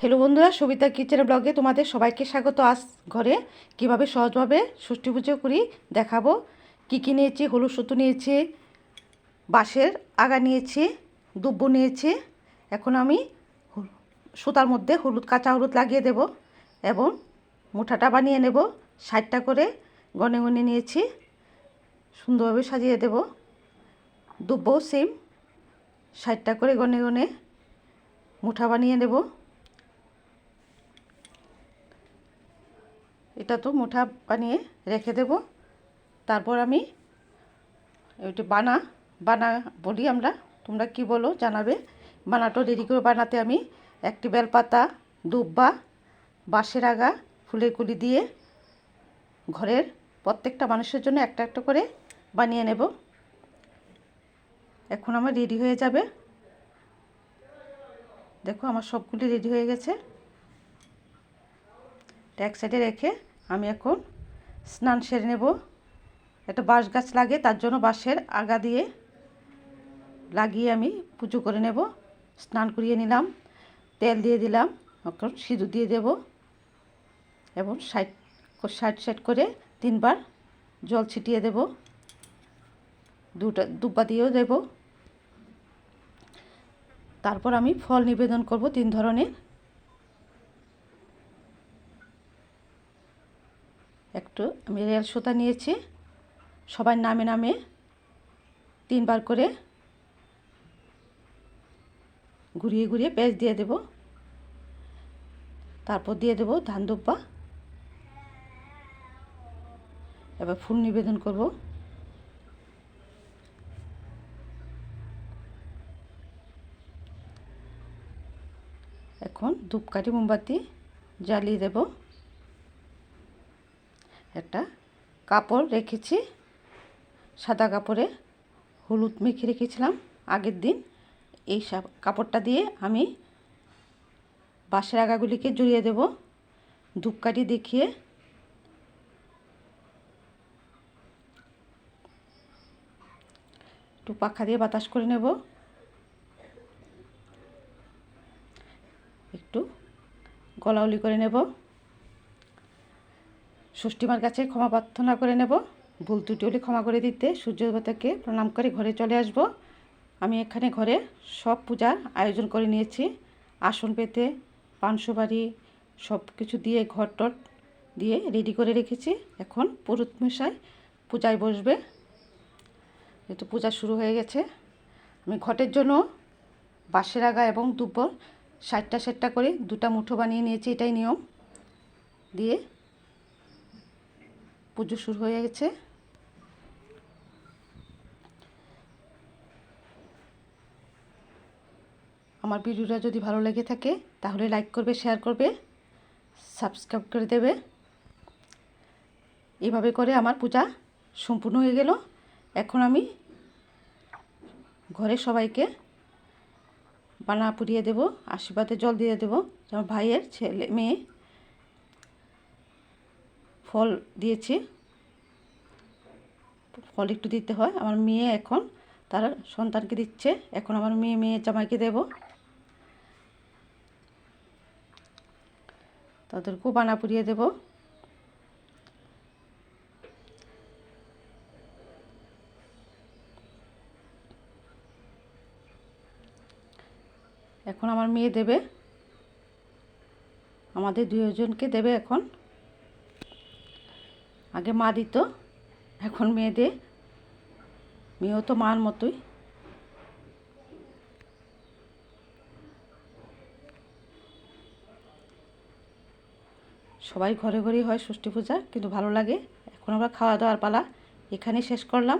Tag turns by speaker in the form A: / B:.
A: Hello বন্ধুরা, Sabita kitchen ব্লগে তোমাদের সবাইকে স্বাগত। আস ঘরে কীভাবে সহজভাবে ষষ্ঠী পুজো করি দেখাবো। কী কী নিয়েছি? হলুদ সুতো নিয়েছি, বাঁশের আগা নিয়েছি, দুব্ব নিয়েছি। এখন আমি সুতার মধ্যে হলুদ, কাঁচা হলুদ লাগিয়ে দেব এবং মুঠাটা বানিয়ে নেব। ষাটটা করে গনে গনে নিয়েছি, সুন্দরভাবে সাজিয়ে দেব। দুব্বও সেম ষাটটা করে গনে গনে মুঠা বানিয়ে নেব। এটা তো মুঠা বানিয়ে রেখে দেব। তারপর আমি ওইটা বানা বানা বলি আমরা, তোমরা কি বলো জানাবে। বানাটা রেডি করে বানাতে আমি একটি বেলপাতা, দুব্বা, বাঁশের আগা, ফুলের কুলি দিয়ে ঘরের প্রত্যেকটা মানুষের জন্য একটা একটা করে বানিয়ে নেব। এখন আমার রেডি হয়ে যাবে। দেখো আমার সবগুলি রেডি হয়ে গেছে। এক সাইডে রেখে আমি এখন স্নান সেরে নেব। একটা বাঁশ গাছ লাগে, তার জন্য বাঁশের আগা দিয়ে লাগিয়ে আমি পুজো করে নেব। স্নান করিয়ে নিলাম, তেল দিয়ে দিলাম, এখন সিঁদুর দিয়ে দেব এবং সাইড সাইড সাইড করে তিনবার জল ছিটিয়ে দেব। দুটা, দুব্বা দিয়েও দেব। তারপর আমি ফল নিবেদন করব তিন ধরনের। একটু আমি রেল সুতা নিয়েছি। সবার নামে নামে তিনবার করে ঘুরিয়ে ঘুরিয়ে পেঁচ দিয়ে দেব। তারপর দিয়ে দেব ধান দুব্বা। এবার ফুল নিবেদন করব। এখন ধূপকাঠি মোমবাতি জ্বালিয়ে দেব। একটা কাপড় রেখেছি। সাদা কাপড়ে হলুদ মেখে রেখেছিলাম আগের দিন। এই কাপড়টা দিয়ে আমি বাঁশের আগাগুলিকে জড়িয়ে দেব। ধূপকাঠি দেখিয়ে একটু পাখা দিয়ে বাতাস করে নেব। একটু গলাউলি করে নেব। ষষ্ঠীমার কাছে ক্ষমা প্রার্থনা করে নেব। ভুল ত্রুটি হলে ক্ষমা করে দিতে সূর্য দেবতাকে প্রণাম করে ঘরে চলে আসব। আমি এখানে ঘরে সব পূজার আয়োজন করে নিয়েছি। আসন পেতে পানসুবাড়ি সব কিছু দিয়ে ঘর টট দিয়ে রেডি করে রেখেছি। এখন পুরুত মশাই পূজায় বসবে। যেহেতু পূজা শুরু হয়ে গেছে, আমি ঘটের জন্য বাঁশের আগা এবং দুপুর ষাটটা ষাটটা করে দুটা মুঠো বানিয়ে নিয়েছি, এটাই নিয়ম। দিয়ে পুজো শুরু হয়ে গেছে। আমার ভিডিওটা যদি ভালো লেগে থাকে, তাহলে লাইক করবে শেয়ার করবে সাবস্ক্রাইব করে দেবে। এভাবে করে আমার পূজা সম্পূর্ণ হয়ে গেল। এখন আমি ঘরে সবাইকে বানা পুড়িয়ে দেবো, আশীর্বাদে জল দিয়ে দেবো। আমার ভাইয়ের ছেলে, মেয়ে ফল দিয়েছি। ফল একটু দিতে হয়। আমার মেয়ে এখন তার সন্তানকে দিচ্ছে। এখন আমার মেয়ে মেয়ে জামাইকে দেব। তাদেরকেও বানা পুড়িয়ে দেব। এখন আমার মেয়ে দেবে। আমাদের দুজনকে দেবে এখন। আগে মা দিত, এখন মেয়ে দে মেয়েও তো মার মতোই। সবাই ঘরে ঘরেই হয় ষষ্ঠী পূজা, কিন্তু ভালো লাগে। এখন আমরা খাওয়া দাওয়ার পালা এখানেই শেষ করলাম।